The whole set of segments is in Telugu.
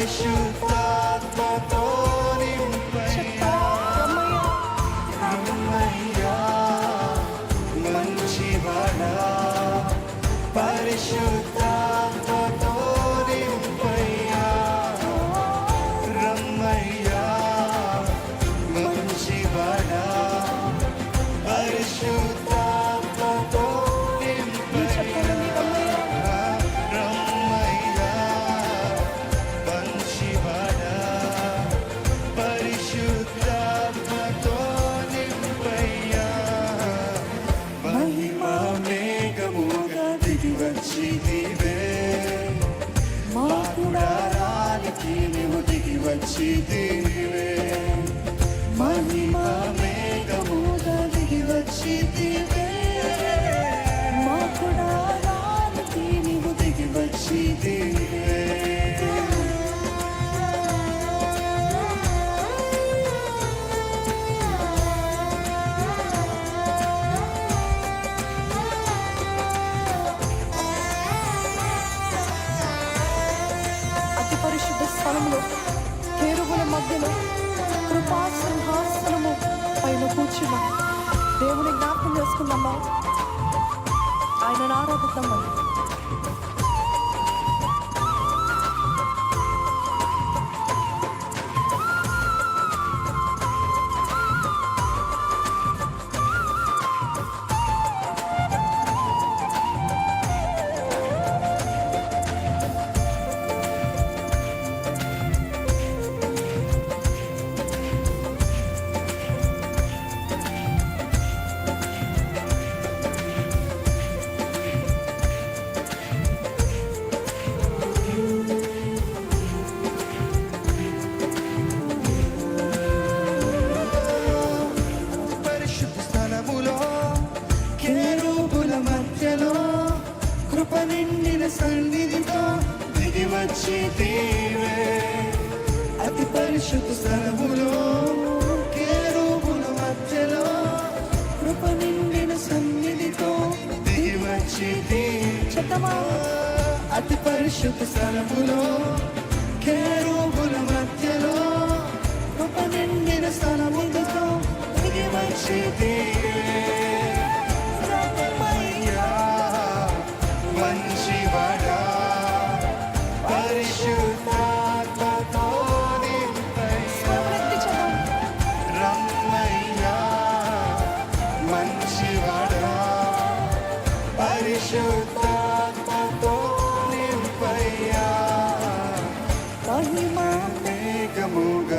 wish పరిశుద్ధ స్థలంలో కేరువుల మధ్యలో కృపా సింహాసనము పైన కూర్చున్న దేవుని జ్ఞాపకం చేసుకుందామా? ఆయన ఆరాధిద్దామా? నిండిన సన్నిధితో దిగి వచ్చి తీవే. అతి పరిశుద్ధ స్థలములో కేరూపుల మధ్యలో కృప నిండిన సన్నిధితో దిగి వచ్చి చెత్తమా అతి పరిశుద్ధ స్థలములో కేరూపుల మధ్యలో కృప నిండిన స్థలములతో దిగి వచ్చి రమ్మయ్యా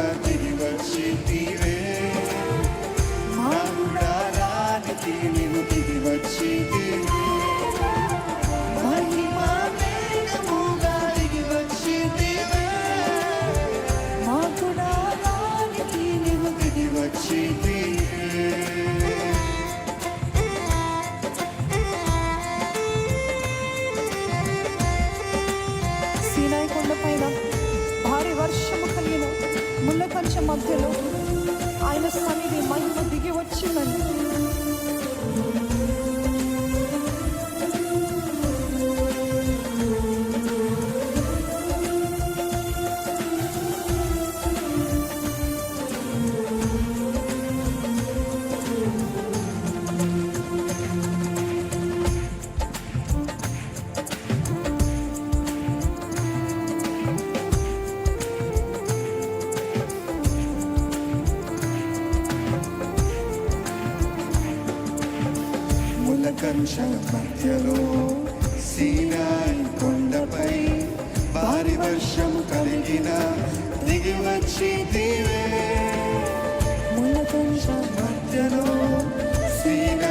మేఘముగా దిగి వచ్చి ఆయన సన్నిధి మహిమ దిగి వచ్చిందండి ములకంచ మధ్యలో సీనాయి కొండపై భారీ వర్షం కలిగిన దిగి వచ్చి దీవే ముళ్ళ మధ్యలో సీనాయి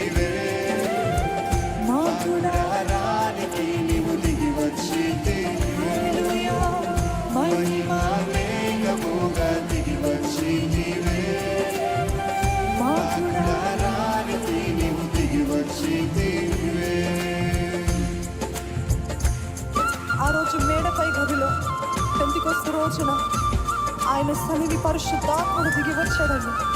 గొలుసై గదిలో పెంతికొస్తు రోజున? ఆయన సన్నిధి పరిశుద్ధాత్మను దిగి వచ్చాడండి.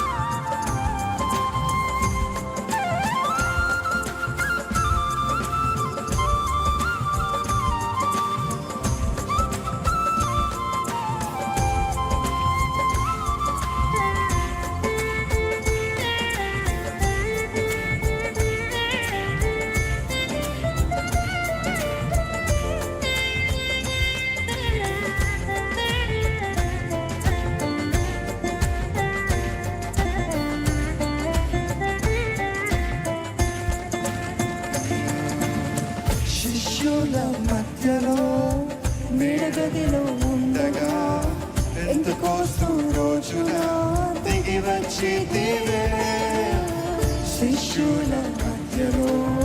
శిశుల మధ్యలో